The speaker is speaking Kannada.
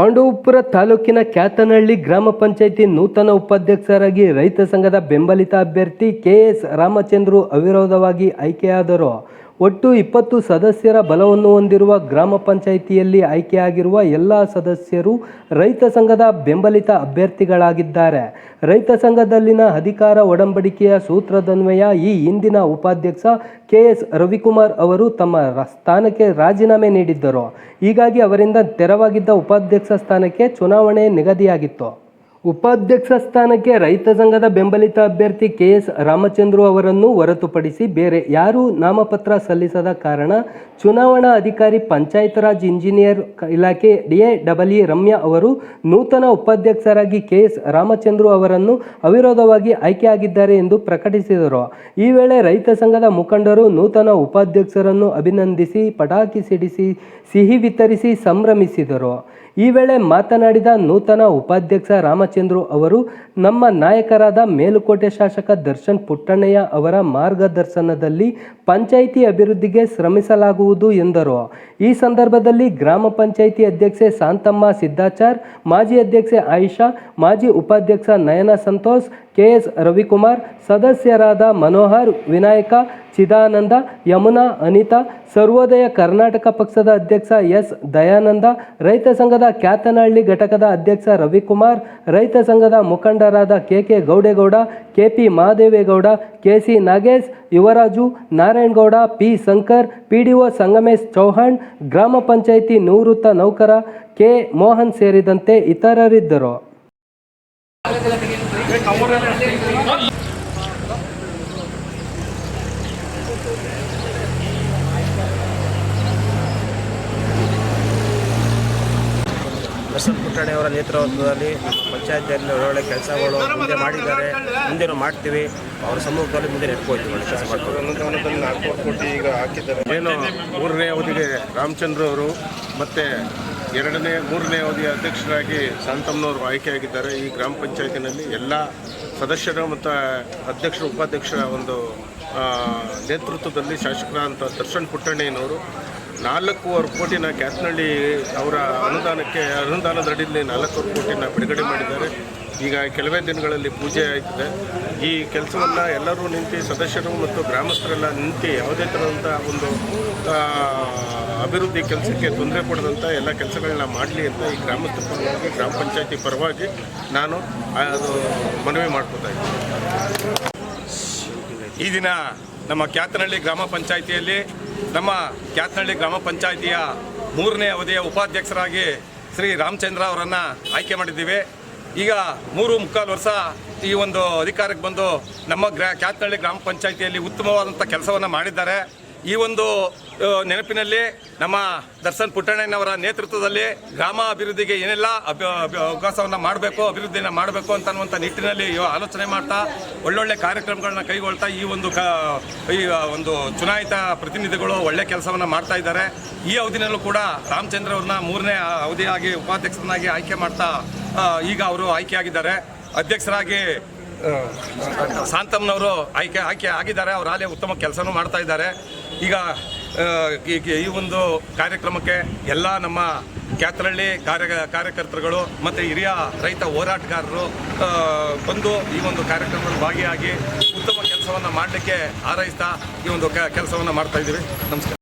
ಪಾಂಡವಪುರ ತಾಲೂಕಿನ ಕ್ಯಾತನಹಳ್ಳಿ ಗ್ರಾಮ ಪಂಚಾಯಿತಿ ನೂತನ ಉಪಾಧ್ಯಕ್ಷರಾಗಿ ರೈತ ಸಂಘದ ಬೆಂಬಲಿತ ಅಭ್ಯರ್ಥಿ ಕೆಎಸ್ ರಾಮಚಂದ್ರು ಅವಿರೋಧವಾಗಿ ಆಯ್ಕೆಯಾದರು. ಒಟ್ಟು ಇಪ್ಪತ್ತು ಸದಸ್ಯರ ಬಲವನ್ನು ಹೊಂದಿರುವ ಗ್ರಾಮ ಪಂಚಾಯಿತಿಯಲ್ಲಿ ಆಯ್ಕೆಯಾಗಿರುವ ಎಲ್ಲ ಸದಸ್ಯರು ರೈತ ಸಂಘದ ಬೆಂಬಲಿತ ಅಭ್ಯರ್ಥಿಗಳಾಗಿದ್ದಾರೆ. ರೈತ ಸಂಘದಲ್ಲಿನ ಅಧಿಕಾರ ಒಡಂಬಡಿಕೆಯ ಸೂತ್ರದನ್ವಯ ಈ ಹಿಂದಿನ ಉಪಾಧ್ಯಕ್ಷ ಕೆ ಎಸ್ ರವಿಕುಮಾರ್ ಅವರು ತಮ್ಮ ಸ್ಥಾನಕ್ಕೆ ರಾಜೀನಾಮೆ ನೀಡಿದ್ದರು. ಹೀಗಾಗಿ ಅವರಿಂದ ತೆರವಾಗಿದ್ದ ಉಪಾಧ್ಯಕ್ಷ ಸ್ಥಾನಕ್ಕೆ ಚುನಾವಣೆ ನಿಗದಿಯಾಗಿತ್ತು. ಉಪಾಧ್ಯಕ್ಷ ಸ್ಥಾನಕ್ಕೆ ರೈತ ಸಂಘದ ಬೆಂಬಲಿತ ಅಭ್ಯರ್ಥಿ ಕೆ ಎಸ್ ರಾಮಚಂದ್ರು ಅವರನ್ನು ಹೊರತುಪಡಿಸಿ ಬೇರೆ ಯಾರೂ ನಾಮಪತ್ರ ಸಲ್ಲಿಸದ ಕಾರಣ ಚುನಾವಣಾ ಅಧಿಕಾರಿ ಪಂಚಾಯತ್ ರಾಜ್ ಇಂಜಿನಿಯರ್ ಇಲಾಖೆ DA A double E Ramya ಅವರು ನೂತನ ಉಪಾಧ್ಯಕ್ಷರಾಗಿ ಕೆ ಎಸ್ ರಾಮಚಂದ್ರು ಅವರನ್ನು ಅವಿರೋಧವಾಗಿ ಆಯ್ಕೆಯಾಗಿದ್ದಾರೆ ಎಂದು ಪ್ರಕಟಿಸಿದರು. ಈ ವೇಳೆ ರೈತ ಸಂಘದ ಮುಖಂಡರು ನೂತನ ಉಪಾಧ್ಯಕ್ಷರನ್ನು ಅಭಿನಂದಿಸಿ ಪಟಾಕಿ ಸಿಡಿಸಿ, ಸಿಹಿ ವಿತರಿಸಿ ಸಂಭ್ರಮಿಸಿದರು. ಈ ವೇಳೆ ಮಾತನಾಡಿದ ನೂತನ ಉಪಾಧ್ಯಕ್ಷ ರಾಮಚಂದ್ರು ಅವರು, ನಮ್ಮ ನಾಯಕರಾದ ಮೇಲುಕೋಟೆ ಶಾಸಕ ದರ್ಶನ್ ಪುಟ್ಟಣ್ಣಯ್ಯ ಅವರ ಮಾರ್ಗದರ್ಶನದಲ್ಲಿ ಪಂಚಾಯಿತಿ ಅಭಿವೃದ್ಧಿಗೆ ಶ್ರಮಿಸಲಾಗುವುದು ಎಂದರು. ಈ ಸಂದರ್ಭದಲ್ಲಿ ಗ್ರಾಮ ಪಂಚಾಯಿತಿ ಅಧ್ಯಕ್ಷೆ ಶಾಂತಮ್ಮ ಸಿದ್ದಾಚಾರ್, ಮಾಜಿ ಅಧ್ಯಕ್ಷೆ ಆಯಿಷಾ, ಮಾಜಿ ಉಪಾಧ್ಯಕ್ಷ ನಯನ ಸಂತೋಷ್ ಕೆಎಸ್ ರವಿಕುಮಾರ್, ಸದಸ್ಯರಾದ ಮನೋಹರ್, ವಿನಾಯಕ, ಚಿದಾನಂದ, ಯಮುನಾ, ಅನಿತಾ, ಸರ್ವೋದಯ ಕರ್ನಾಟಕ ಪಕ್ಷದ ಅಧ್ಯಕ್ಷ ಎಸ್ ದಯಾನಂದ, ರೈತ ಸಂಘದ ಕ್ಯಾತನಹಳ್ಳಿ ಘಟಕದ ಅಧ್ಯಕ್ಷ ರವಿಕುಮಾರ್, ರೈತ ಸಂಘದ ಮುಖಂಡರಾದ K K Gowdegowda, K P Mahadevegowda K C Nagesh, Yuvaraju Narayanagowda, P Shankar, P D O Sangamesh Chauhan, ಗ್ರಾಮ ಪಂಚಾಯಿತಿ ನಿವೃತ್ತ ನೌಕರ ಕೆ ಮೋಹನ್ ಸೇರಿದಂತೆ ಇತರರಿದ್ದರು. ದರ್ಶನ್ ಪುಟ್ಟಣಿ ಅವರ ನೇತೃತ್ವದಲ್ಲಿ ಪಂಚಾಯತಿಯಲ್ಲಿ ಒಳ್ಳೊಳ್ಳೆ ಕೆಲಸಗಳು ಮುಂದೆ ಮಾಡಿದ್ದಾರೆ. ಮುಂದೇನು ಮಾಡ್ತೀವಿ ಅವರ ಸಮ್ಮುಖದಲ್ಲಿ ಮುಂದೆ ನೆಟ್ಕೋತೀವಿ ಈಗ ಹಾಕಿದ್ದಾರೆ. ಏನು ಮೂರನೇ ಅವಧಿಗೆ ರಾಮಚಂದ್ರ ಅವರು ಮತ್ತೆ ಎರಡನೇ, ಮೂರನೇ ಅವಧಿಯ ಅಧ್ಯಕ್ಷರಾಗಿ ಸಂತಮ್ಮನವರು ಆಯ್ಕೆಯಾಗಿದ್ದಾರೆ. ಈ ಗ್ರಾಮ ಪಂಚಾಯತಿನಲ್ಲಿ ಎಲ್ಲ ಸದಸ್ಯರು ಮತ್ತು ಅಧ್ಯಕ್ಷರು, ಉಪಾಧ್ಯಕ್ಷರ ಒಂದು ನೇತೃತ್ವದಲ್ಲಿ ಶಾಸಕರಾದಂಥ ದರ್ಶನ್ ಪುಟ್ಟಣ್ಣಯ್ಯನವರು ನಾಲ್ಕೂವರೆ ಕೋಟಿನ ಕ್ಯಾತ್ನಳ್ಳಿ ಅವರ ಅನುದಾನಕ್ಕೆ, ಅನುದಾನದಡಿಯಲ್ಲಿ ನಾಲ್ಕೂವರೆ ಕೋಟಿನ ಬಿಡುಗಡೆ ಮಾಡಿದ್ದಾರೆ. ಈಗ ಕೆಲವೇ ದಿನಗಳಲ್ಲಿ ಪೂಜೆ ಆಯ್ತದೆ. ಈ ಕೆಲಸವನ್ನು ಎಲ್ಲರೂ ನಿಂತು, ಸದಸ್ಯರು ಮತ್ತು ಗ್ರಾಮಸ್ಥರೆಲ್ಲ ನಿಂತು ಯಾವುದೇ ಥರದಂಥ ಒಂದು ಅಭಿವೃದ್ಧಿ ಕೆಲಸಕ್ಕೆ ತೊಂದರೆ ಕೊಡದಂಥ ಎಲ್ಲ ಕೆಲಸಗಳನ್ನ ಮಾಡಲಿ ಅಂತ ಈ ಗ್ರಾಮಸ್ಥರ ಪರವಾಗಿ, ಗ್ರಾಮ ಪಂಚಾಯತಿ ಪರವಾಗಿ ನಾನು ಅದು ಮನವಿ ಮಾಡ್ಕೋತಾ ಇದ್ದೀನಿ. ಈ ದಿನ ನಮ್ಮ ಕ್ಯಾತನಹಳ್ಳಿ ಗ್ರಾಮ ಪಂಚಾಯಿತಿಯಲ್ಲಿ ನಮ್ಮ ಕ್ಯಾತ್ನಹಳ್ಳಿ ಗ್ರಾಮ ಪಂಚಾಯಿತಿಯ ಮೂರನೇ ಅವಧಿಯ ಉಪಾಧ್ಯಕ್ಷರಾಗಿ ಶ್ರೀ ರಾಮಚಂದ್ರ ಅವರನ್ನು ಆಯ್ಕೆ ಮಾಡಿದ್ದೀವಿ. ಈಗ ಮೂರು ಮುಕ್ಕಾಲು ವರ್ಷ ಈ ಒಂದು ಅಧಿಕಾರಕ್ಕೆ ಬಂದು ನಮ್ಮ ಗ್ರಾ ಕ್ಯಾತ್ನಹಳ್ಳಿ ಗ್ರಾಮ ಪಂಚಾಯಿತಿಯಲ್ಲಿ ಉತ್ತಮವಾದಂಥ ಕೆಲಸವನ್ನು ಮಾಡಿದ್ದಾರೆ. ಈ ಒಂದು ನೆನಪಿನಲ್ಲಿ ನಮ್ಮ ದರ್ಶನ್ ಪುಟ್ಟಣ್ಣನವರ ನೇತೃತ್ವದಲ್ಲಿ ಗ್ರಾಮ ಅಭಿವೃದ್ಧಿಗೆ ಏನೆಲ್ಲ ಅಭಿ ಅವಕಾಶವನ್ನು ಮಾಡಬೇಕು, ಅಭಿವೃದ್ಧಿಯನ್ನು ಮಾಡಬೇಕು ಅಂತ ಅನ್ನುವಂಥ ನಿಟ್ಟಿನಲ್ಲಿ ಆಲೋಚನೆ ಮಾಡ್ತಾ, ಒಳ್ಳೊಳ್ಳೆ ಕಾರ್ಯಕ್ರಮಗಳನ್ನ ಕೈಗೊಳ್ತಾ ಈ ಒಂದು ಕ, ಈ ಒಂದು ಚುನಾಯಿತ ಪ್ರತಿನಿಧಿಗಳು ಒಳ್ಳೆ ಕೆಲಸವನ್ನು ಮಾಡ್ತಾ ಇದ್ದಾರೆ. ಈ ಅವಧಿನಲ್ಲೂ ಕೂಡ ರಾಮಚಂದ್ರ ಅವ್ರನ್ನ ಮೂರನೇ ಅವಧಿಯಾಗಿ ಉಪಾಧ್ಯಕ್ಷರನ್ನಾಗಿ ಆಯ್ಕೆ ಮಾಡ್ತಾ ಈಗ ಅವರು ಆಯ್ಕೆಯಾಗಿದ್ದಾರೆ. ಅಧ್ಯಕ್ಷರಾಗಿ ಶಾಂತಮ್ನವರು ಆಯ್ಕೆ ಆಯ್ಕೆ ಆಗಿದ್ದಾರೆ. ಅವ್ರು ಅಲ್ಲೇ ಉತ್ತಮ ಕೆಲಸನೂ ಮಾಡ್ತಾ ಇದ್ದಾರೆ. ಈಗ ಈ- ಒಂದು ಕಾರ್ಯಕ್ರಮಕ್ಕೆ ಎಲ್ಲ ನಮ್ಮ ಕ್ಯಾತರಳ್ಳಿ ಕಾರ್ಯ ಕಾರ್ಯಕರ್ತರುಗಳು ಮತ್ತು ಹಿರಿಯ ರೈತ ಹೋರಾಟಗಾರರು ಬಂದು ಈ ಒಂದು ಕಾರ್ಯಕ್ರಮದಲ್ಲಿ ಭಾಗಿಯಾಗಿ ಉತ್ತಮ ಕೆಲಸವನ್ನು ಮಾಡಲಿಕ್ಕೆ ಹಾರೈಸ್ತಾ ಈ ಒಂದು ಕೆಲಸವನ್ನು ಮಾಡ್ತಾ ಇದ್ದೀವಿ. ನಮಸ್ಕಾರ.